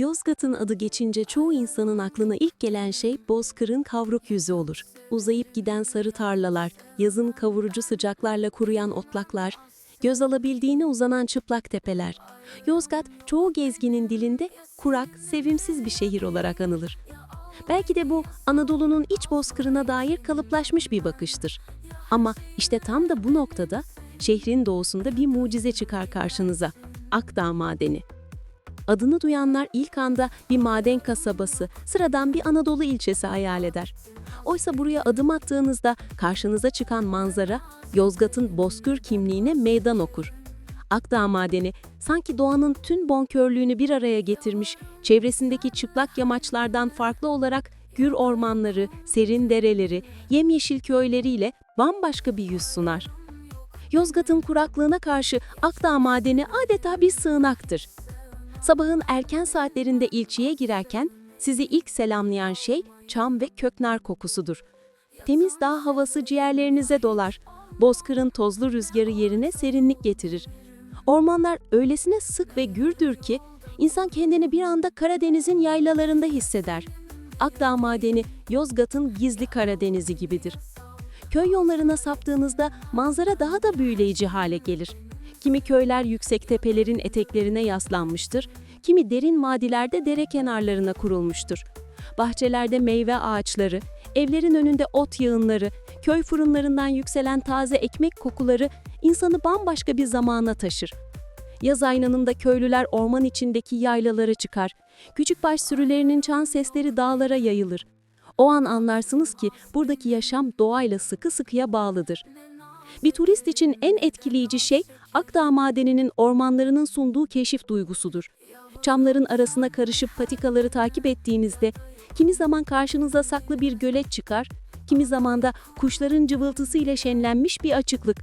Yozgat'ın adı geçince çoğu insanın aklına ilk gelen şey bozkırın kavruk yüzü olur. Uzayıp giden sarı tarlalar, yazın kavurucu sıcaklarla kuruyan otlaklar, göz alabildiğine uzanan çıplak tepeler. Yozgat çoğu gezginin dilinde kurak, sevimsiz bir şehir olarak anılır. Belki de bu Anadolu'nun iç bozkırına dair kalıplaşmış bir bakıştır. Ama işte tam da bu noktada şehrin doğusunda bir mucize çıkar karşınıza. Akdağ Madeni. Adını duyanlar ilk anda bir maden kasabası, sıradan bir Anadolu ilçesi hayal eder. Oysa buraya adım attığınızda karşınıza çıkan manzara Yozgat'ın bozkır kimliğine meydan okur. Akdağ Madeni sanki doğanın tüm bonkörlüğünü bir araya getirmiş, çevresindeki çıplak yamaçlardan farklı olarak gür ormanları, serin dereleri, yemyeşil köyleriyle bambaşka bir yüz sunar. Yozgat'ın kuraklığına karşı Akdağ Madeni adeta bir sığınaktır. Sabahın erken saatlerinde ilçeye girerken sizi ilk selamlayan şey çam ve köknar kokusudur. Temiz dağ havası ciğerlerinize dolar. Bozkırın tozlu rüzgarı yerine serinlik getirir. Ormanlar öylesine sık ve gürdür ki insan kendini bir anda Karadeniz'in yaylalarında hisseder. Akdağ Madeni Yozgat'ın gizli Karadeniz'i gibidir. Köy yollarına saptığınızda manzara daha da büyüleyici hale gelir. Kimi köyler yüksek tepelerin eteklerine yaslanmıştır, kimi derin vadilerde dere kenarlarına kurulmuştur. Bahçelerde meyve ağaçları, evlerin önünde ot yığınları, köy fırınlarından yükselen taze ekmek kokuları insanı bambaşka bir zamana taşır. Yaz aynanında köylüler orman içindeki yaylalara çıkar. Küçükbaş sürülerinin çan sesleri dağlara yayılır. O an anlarsınız ki buradaki yaşam doğayla sıkı sıkıya bağlıdır. Bir turist için en etkileyici şey Akdağ Madeni'nin ormanlarının sunduğu keşif duygusudur. Çamların arasına karışıp patikaları takip ettiğinizde kimi zaman karşınıza saklı bir gölet çıkar, kimi zaman da kuşların cıvıltısı ile şenlenmiş bir açıklık.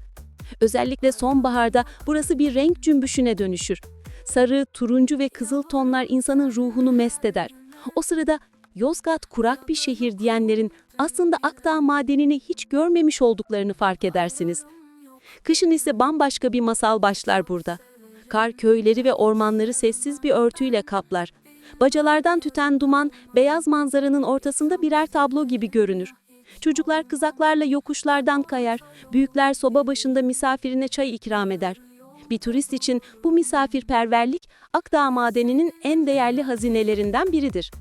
Özellikle sonbaharda burası bir renk cümbüşüne dönüşür. Sarı, turuncu ve kızıl tonlar insanın ruhunu mest eder. O sırada Yozgat kurak bir şehir diyenlerin aslında Akdağ madenini hiç görmemiş olduklarını fark edersiniz. Kışın ise bambaşka bir masal başlar burada. Kar köyleri ve ormanları sessiz bir örtüyle kaplar. Bacalardan tüten duman beyaz manzaranın ortasında birer tablo gibi görünür. Çocuklar kızaklarla yokuşlardan kayar, büyükler soba başında misafirine çay ikram eder. Bir turist için bu misafirperverlik Akdağ Madeni'nin en değerli hazinelerinden biridir.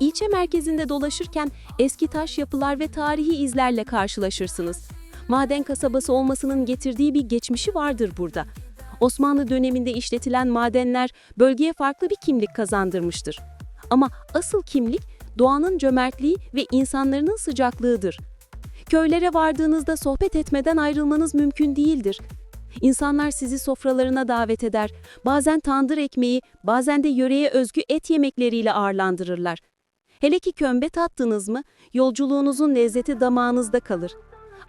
İlçe merkezinde dolaşırken eski taş yapılar ve tarihi izlerle karşılaşırsınız. Maden kasabası olmasının getirdiği bir geçmişi vardır burada. Osmanlı döneminde işletilen madenler bölgeye farklı bir kimlik kazandırmıştır. Ama asıl kimlik doğanın cömertliği ve insanların sıcaklığıdır. Köylere vardığınızda sohbet etmeden ayrılmanız mümkün değildir. İnsanlar sizi sofralarına davet eder. Bazen tandır ekmeği, bazen de yöreye özgü et yemekleriyle ağırlandırırlar. Hele ki kömbe tattınız mı, yolculuğunuzun lezzeti damağınızda kalır.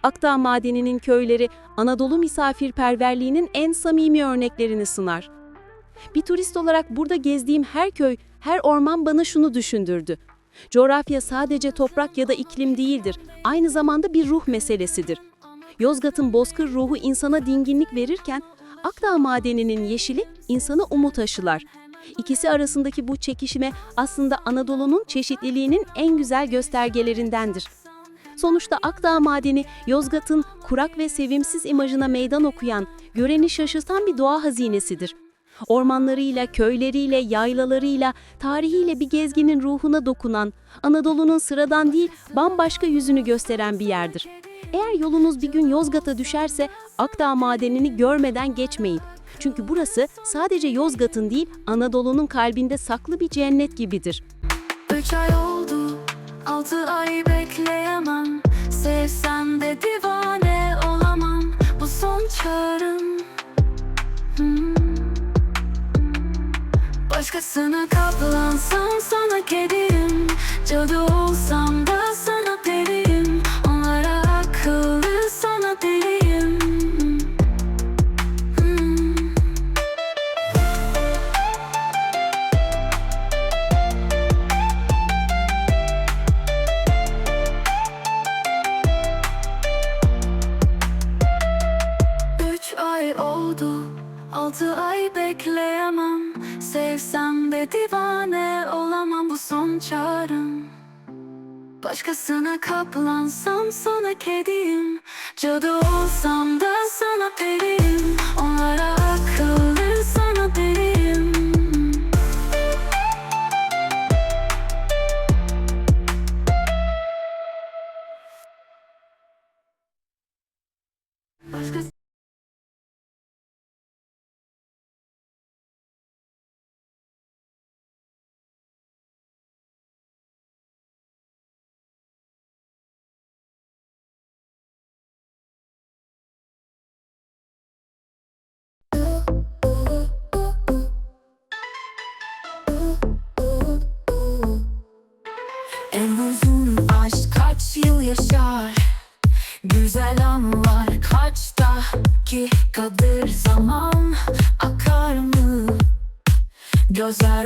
Akdağ Madeni'nin köyleri Anadolu misafirperverliğinin en samimi örneklerini sunar. Bir turist olarak burada gezdiğim her köy, her orman bana şunu düşündürdü. Coğrafya sadece toprak ya da iklim değildir, aynı zamanda bir ruh meselesidir. Yozgat'ın bozkır ruhu insana dinginlik verirken, Akdağ Madeni'nin yeşili insana umut aşılar. İkisi arasındaki bu çekişme aslında Anadolu'nun çeşitliliğinin en güzel göstergelerindendir. Sonuçta Akdağ Madeni, Yozgat'ın kurak ve sevimsiz imajına meydan okuyan, göreni şaşırtan bir doğa hazinesidir. Ormanlarıyla, köyleriyle, yaylalarıyla, tarihiyle bir gezginin ruhuna dokunan, Anadolu'nun sıradan değil bambaşka yüzünü gösteren bir yerdir. Eğer yolunuz bir gün Yozgat'a düşerse Akdağ Madeni'ni görmeden geçmeyin. Çünkü burası sadece Yozgat'ın değil Anadolu'nun kalbinde saklı bir cennet gibidir. Üç ay oldu, altı ay bekleyemem. Sevsem de divane olamam. Bu son çağrım Hmm. Başkasına kaplansam sana kediyim Cadı olsam da sana son Başkasına kaplansam sana kediyim. Cadı olsam da sana periyim. Onlara dakikadır zaman Akar mı? Gözler